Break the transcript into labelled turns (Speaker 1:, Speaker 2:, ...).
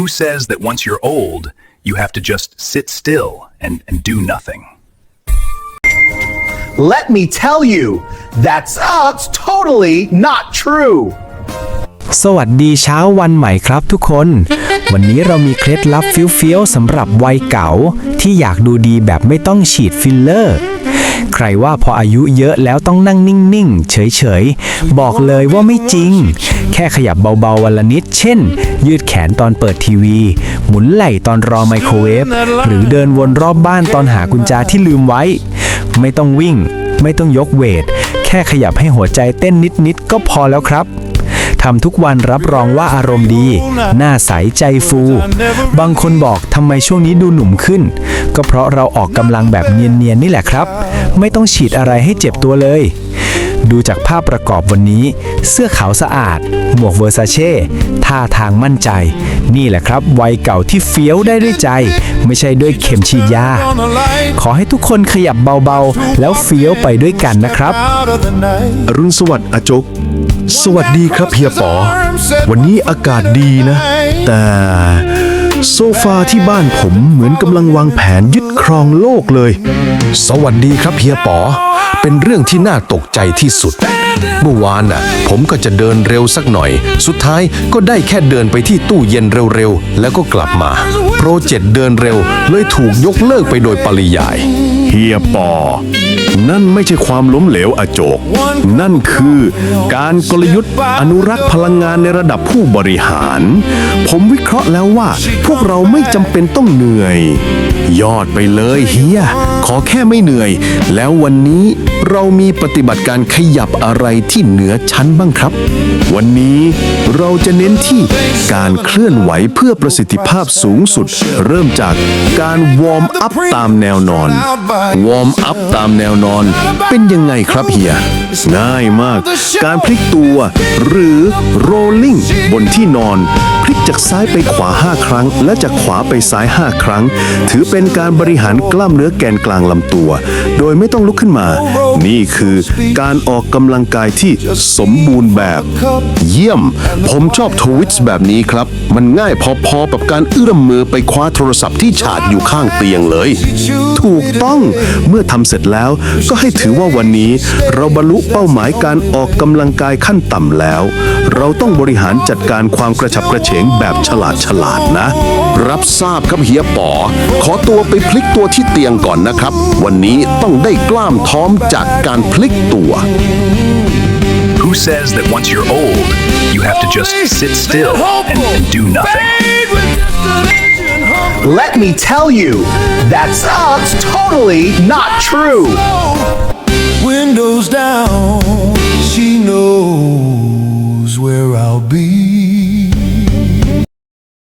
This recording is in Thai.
Speaker 1: Who says that once you're old, you have to just sit still and, and do nothing?
Speaker 2: Let me tell you, that's uh, totally not true.
Speaker 3: สวัสดีเช้าวันใหม่ครับทุกคน วันนี้เรามีเคล็ดลับเฟี้ยวๆสำหรับวัยเก่า ที่อยากดูดีแบบไม่ต้องฉีดฟิลเลอร์ใค รว่าพออายุเยอะแล้วต้องนั่งนิ่งๆ เฉยๆ บอกเลยว่าไม่จริง แค่ขยับเบาๆวันละนิด เช่น ยืดแขนตอนเปิดทีวี หมุนไหล่ตอนรอไมโครเวฟ หรือเดินวนรอบบ้านตอนหากุญแจที่ลืมไว้ ไม่ต้องวิ่ง ไม่ต้องยกเวท แค่ขยับให้หัวใจเต้นนิดๆ ก็พอแล้วครับ ทำทุกวันรับรองว่าอารมณ์ดี หน้าใสใจฟู บางคนบอกทำไมช่วงนี้ดูหนุ่มขึ้น ก็เพราะเราออกกำลังแบบเนียนๆนี่แหละครับ ไม่ต้องฉีดอะไรให้เจ็บตัวเลย ดูจากภาพประกอบวันนี้ เสื้อขาวสะอาด หมวกเวอร์ซาเช่ท่าทางมั่นใจ นี่แหละครับ วัยเก่าที่เฟี้ยวได้ด้วยใจ ไม่ใช่ด้วยเข็มฉีดยา ขอให้ทุกคนขยับเบาๆ แล้วเฟี้ยวไปด้วยกันนะครับ
Speaker 4: อรุณสวัสดิ์อาจก สวัสดีครับเฮียป๋อ วันนี้อากาศดีนะ แต่โซฟาที่บ้านผมเหมือนกำลังวางแผนยึดครองโลกเลย
Speaker 5: สวัสดีครับเฮียป๋อ เป็นเรื่องที่น่าตกใจที่สุด เมื่อวานน่ะ ผมก็จะเดินเร็วสักหน่อย สุดท้ายก็ได้แค่เดินไปที่ตู้เย็นเร็วๆ แล้วก็กลับมา โปรเจกต์เดินเร็วเลยถูกยกเลิกไปโดยปริยาย
Speaker 4: เฮียปอ นั่นไม่ใช่ความล้มเหลวอาโจก นั่นคือการกลยุทธ์อนุรักษ์พลังงานในระดับผู้บริหาร ผมวิเคราะห์แล้วว่า พวกเราไม่จำเป็นต้องเหนื่อย ยอดไปเลยเฮีย ขอแค่ไม่เหนื่อย แล้ววันนี้เรามีปฏิบัติการขยับอะไรที่เหนือชั้นบ้างครับ วันนี้เราจะเน้นที่ การเคลื่อนไหวเพื่อประสิทธิภาพสูงสุด เริ่มจากการวอร์มอัพตามแนวนอน วอร์มอัพตามแนวนอน เป็นยังไงครับเฮีย ง่ายมาก การพลิกตัว หรือ rolling บนที่นอน พลิกจากซ้ายไปขวา 5 ครั้ง และจากขวาไปซ้าย 5 ครั้ง ถือเป็นการบริหารกล้ามเนื้อแกนกลางลำตัว โดยไม่ต้องลุกขึ้นมา นี่คือการออกกำลังกายที่สมบูรณ์แบบ เยี่ยม ผมชอบทวิตแบบนี้ครับ มันง่ายพอๆกับการเอื้อมมือไปคว้าโทรศัพท์ที่ฉาดอยู่ข้างเตียงเลย ถูกต้องเมื่อทำเสร็จแล้วก็ให้ถือว่าวันนี้ เราบรรลุเป้าหมายการออกกำลังกายขั้นต่ำแล้ว เราต้องบริหารจัดการความกระฉับกระเฉงแบบฉลาดฉลาดนะ
Speaker 5: รับทราบครับเฮียป๋อขอตัวไปพลิกตัวที่เตียงก่อนนะครับ วันนี้ต้องได้กล้ามท้อมจากการพลิกตัว
Speaker 1: Who says that once you're old, you have to just sit still and, and do nothing.
Speaker 2: Let me tell you, that's uh, totally not true. Windows down.